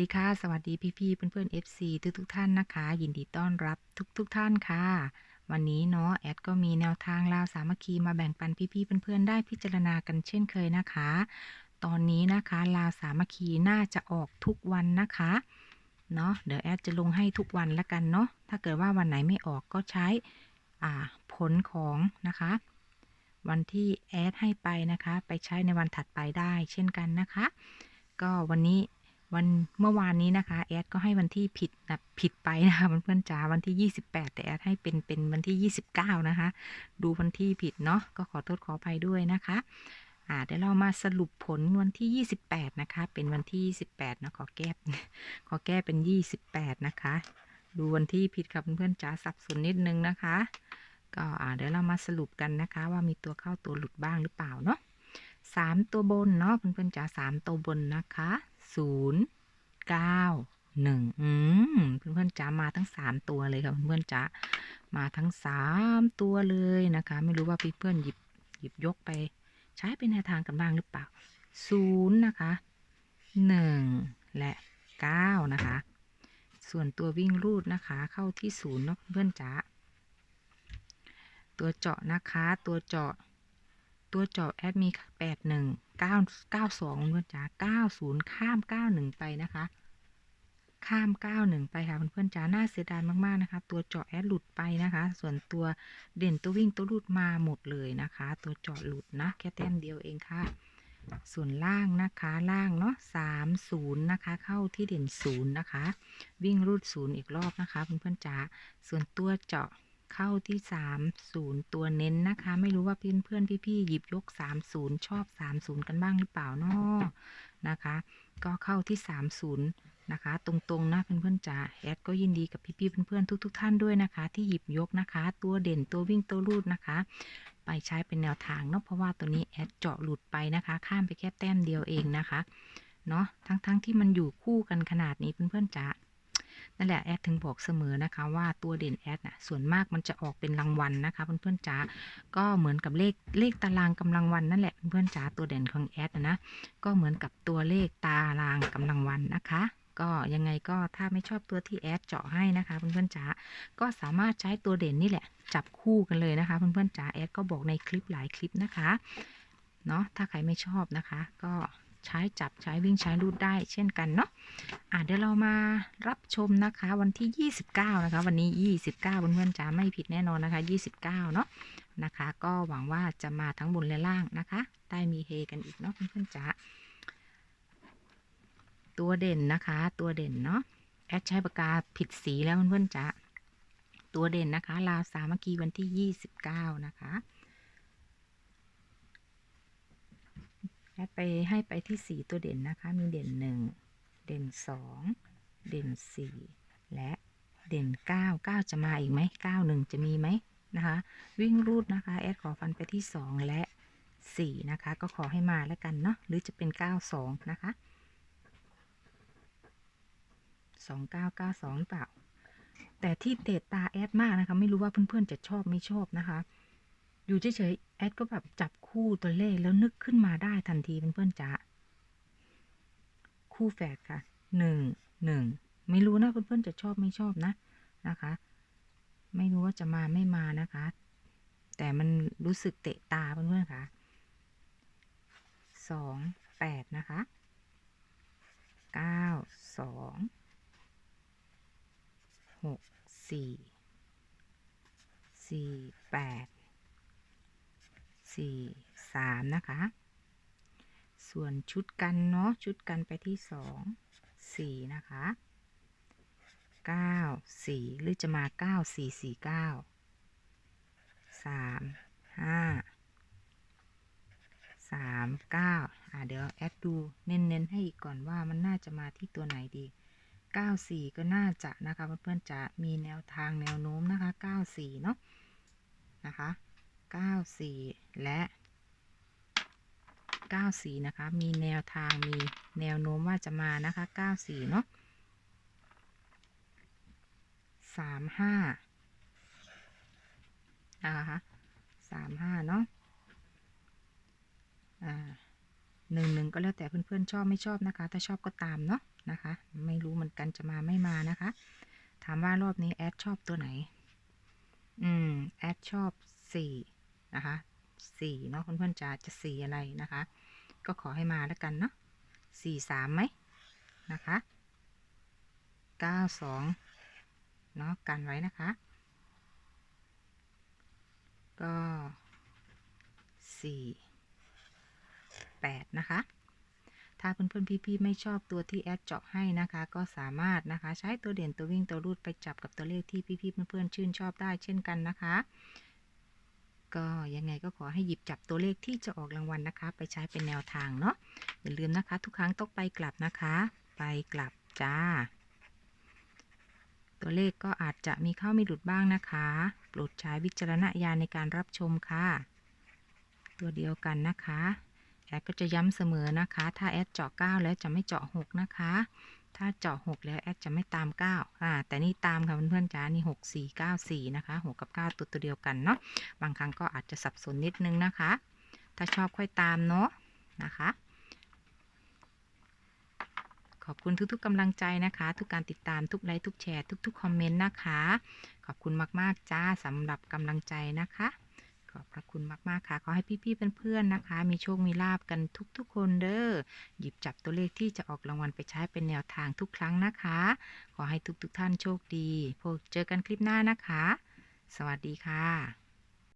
ดีค่ะ สวัสดีพี่ๆเพื่อนๆ FC ทุกทุกท่านนะคะ ยินดีต้อนรับทุกๆทท่านค่ะ วันนี้เนาะแอดก็มีแนวทางลาวสามัคคีมาแบ่งปันพี่ๆเพื่อนๆได้พิจารณากันเช่นเคยนะคะ ตอนนี้นะคะลาวสามัคคีน่าจะออกทุกวันนะคะเนาะเดี๋ยวแอดจะลงให้ทุกวันละกันเนาะถ้าเกิดว่าวันไหนไม่ออกก็ใช้อ่าผลของนะคะ วันที่แอดให้ไปนะคะ ไปใช้ในวันถัดไปได้เช่นกันนะคะ ก็วันนี้ วันเมื่อวานนี้นะคะ แอดก็ให้วันที่ผิดนะผิดไปนะคะเพื่อนๆจ๋าวันที่ 28 แต่แอดให้เป็นเป็นวันที่ 29 นะคะ ดูวันที่ผิดเนาะก็ขอโทษขออภัยด้วยนะคะอ่าเดี๋ยวเรามาสรุปผลวันที่ 28 นะคะ เป็นวันที่ 28เนาะขอแก้ขอแก้เป็น 28 นะคะ ดูวันที่ผิดค่ะเพื่อนๆจ๋าสับสนนิดนึงนะคะ ก็อ่าเดี๋ยวเรามาสรุปกันนะคะ ว่ามีตัวเข้าตัวหลุดบ้างหรือเปล่าเนาะสามตัวบนเนาะเพื่อนๆจ๋าสามตัวบนนะคะ ศูนย์เก้าหนึ่งอืมเพื่อนๆจ๋ามาทั้งสามตัวเลยค่ะเพื่อนๆจ๋ามาทั้งสามตัวเลยนะคะ ไม่รู้ว่าเพื่อนๆหยิบหยิบยกไป ใช้เป็นแนวทางกันบ้างหรือเปล่าศูนย์นะคะหนึ่งและเก้านะคะ ส่วนตัววิ่งรูดนะคะ เข้าที่ศูนย์เนาะเพื่อนๆจ๋าตัวเจาะนะคะ ตัวเจาะ ตัวเจาะแอดมีแปดหนึ่งเก้าเก้าสองเพื่อนจ๋าเก้าศูนย์ข้ามเก้าหนึ่งไปนะคะ ข้ามเก้าหนึ่งไปค่ะเพื่อนๆจ๋าน่าเสียดายมากๆนะคะ ตัวเจาะแอดหลุดไปนะคะ ส่วนตัวเด่นตัววิ่งตัวหลุดมาหมดเลยนะคะ ตัวเจาะหลุดนะแค่แต้มเดียวเองค่ะ ส่วนล่างนะคะล่างเนาะสามศูนย์นะคะ เข้าที่เด่นศูนย์นะคะ วิ่งรูดศูนย์อีกรอบนะคะเพื่อนๆจ๋าส่วนตัวเจาะ เข้าที่ 30 ตัวเน้นนะคะ ไม่รู้ว่าเพื่อนเพื่อนๆพี่ๆหยิบยก 30 ชอบ 30 กันบ้างหรือเปล่าเนาะนะคะ ก็เข้าที่ 30 นะคะ ตรงๆนะเพื่อนๆจ๋าแอดก็ยินดีกับพี่ๆเพื่อนๆทุก ๆ ท่านด้วยนะคะ ที่หยิบยกนะคะ ตัวเด่นตัววิ่งตัวรูดนะคะ ไปใช้เป็นแนวทางเนาะเพราะว่าตัวนี้แอดเจาะหลุดไปนะคะ ข้ามไปแค่แต้มเดียวเองนะคะเนาะทั้งๆที่มันอยู่คู่กันขนาดนี้เพื่อนๆจ๋า นั่นแหละแอดถึงบอกเสมอนะคะว่าตัวเด่นแอดน่ะส่วนมากมันจะออกเป็นรางวัลนะคะเพื่อนๆจ๋าก็เหมือนกับเลขเลขตารางกำลังวันนั่นแหละเพื่อนๆจ๋าตัวเด่นของแอดนะก็เหมือนกับตัวเลขตารางกำลังวันนะคะก็ยังไงก็ถ้าไม่ชอบตัวที่แอดเจาะให้นะคะเพื่อนๆจ๋าก็สามารถใช้ตัวเด่นนี่แหละ จับคู่กันเลยนะคะเพื่อนๆจ๋าแอดก็บอกในคลิปหลายคลิปนะคะเนาะถ้าใครไม่ชอบนะคะ ก็ ใช้จับใช้วิ่งใช้รูดได้เช่นกันเนาะอะเดี๋ยวเรามารับชมนะคะวันที่ 29 นะคะ วันนี้ 29เพื่อนๆจ๋าไม่ผิดแน่นอนนะคะ 29 เนาะนะคะ ก็หวังว่าจะมาทั้งบนและล่างนะคะได้มีเฮกันอีกเนาะเพื่อนๆจ๋าตัวเด่นนะคะ ตัวเด่นเนาะแอดใช้ปากกาผิดสีแล้วเพื่อนๆจ๋าตัวเด่นนะคะลาวสามัคคีวันที่ 29 นะคะ แอดไปให้ไปที่สีตัวเด่นนะคะ มีเด่นหนึ่งเด่นสองเด่นสี่และเด่นเก้าเก้าจะมาอีกไหมเก้าหนึ่งจะมีไหมนะคะ วิ่งรูดนะคะแอดขอฟันไปที่สองและสี่นะคะ ก็ขอให้มาแล้วกันเนาะหรือจะเป็นเก้าสองนะคะสองเก้าเก้าสองหรือเปล่า แต่ที่เตะตาแอดมากนะคะ ไม่รู้ว่าเพื่อนๆจะชอบไม่ชอบนะคะ อยู่เฉยๆแอดก็แบบจับคู่ตัวเลขแล้วนึกขึ้นมาได้ทันทีเพื่อนๆจ๋าคู่แฝดค่ะหนึ่งหนึ่งไม่รู้นะเพื่อนๆจะชอบไม่ชอบนะนะคะ ไม่รู้ว่าจะมาไม่มานะคะ แต่มันรู้สึกเตะตาเพื่อนๆค่ะสองแปดนะคะเก้าสองหกสี่สี่แปด สี่สามนะคะ ส่วนชุดกันเนาะชุดกันไปที่สองสี่นะคะเก้าสี่หรือจะมาเก้าสี่สี่เก้าสามห้าสามเก้าอ่าเดี๋ยวแอดดูเน้นๆให้อีกก่อนว่ามันน่าจะมาที่ตัวไหนดีเก้าสี่ก็น่าจะนะคะเพื่อนๆจะมีแนวทางแนวโน้มนะคะเก้าสี่เนาะนะคะ เก้าสี่และ 94 นะคะ มีแนวทางมีแนวโน้มว่าจะมานะคะ 94 เนาะ35นะคะ35 เนาะอ่าหนึ่งหนึ่งก็แล้วแต่เพื่อนๆชอบไม่ชอบนะคะ ถ้าชอบก็ตามเนาะนะคะ ไม่รู้เหมือนกันจะมาไม่มานะคะ ถามว่ารอบนี้แอดชอบตัวไหน อืม แอดชอบสี่ นะคะสี่เนาะเพื่อนๆจ๋าจะสี่อะไรนะคะ ก็ขอให้มาแล้วกันเนาะสี่สามไหมนะคะเก้าสองเนาะกันไว้นะคะ ก็สี่แปดนะคะถ้าเพื่อนๆพี่ๆไม่ชอบตัวที่แอดเจาะให้นะคะ ก็สามารถนะคะ ใช้ตัวเด่นตัววิ่งตัวรูดไปจับกับตัวเลขที่พี่ๆเพื่อนๆชื่นชอบได้เช่นกันนะคะ ก็ยังไงก็ขอให้หยิบจับตัวเลขที่จะออกรางวัลนะคะ ไปใช้เป็นแนวทางเนาะอย่าลืมนะคะ ทุกครั้งต้องไปกลับนะคะ ไปกลับจ้า ตัวเลขก็อาจจะมีเข้ามีหลุดบ้างนะคะ โปรดใช้วิจารณญาณในการรับชมค่ะ ตัวเดียวกันนะคะ ดก็จะย้ำเสมอนะคะ ถ้าแอดเจาะ 9 แล้วจะไม่เจาะ 6 นะคะ ถ้าเจาะ 6 แล้วแอดจะไม่ตาม 9 อ่า แต่นี่ตามค่ะเพื่อนๆจ้า นี่ 6 4 9 4 นะคะ 6 กับ 9 ตัวตัวเดียวกันเนาะ บางครั้งก็อาจจะสับสนนิดนึงนะคะ ถ้าชอบค่อยตามเนาะ นะคะ ขอบคุณทุกๆกำลังใจนะคะ ทุกการติดตาม ทุกไลค์ ทุกแชร์ ทุกๆคอมเมนต์นะคะ ขอบคุณมากๆจ้าสำหรับกำลังใจนะคะ ขอบพระคุณมาก ๆ ค่ะ ขอให้พี่ๆเพื่อนๆนะคะ มีโชค มีลาบกันทุก ๆ คนเด้อ หยิบจับตัวเลขที่จะออกรางวัลไปใช้เป็นแนวทางทุกครั้งนะคะ ขอให้ทุกๆท่านโชคดีพบเจอกันคลิปหน้านะคะ สวัสดีค่ะ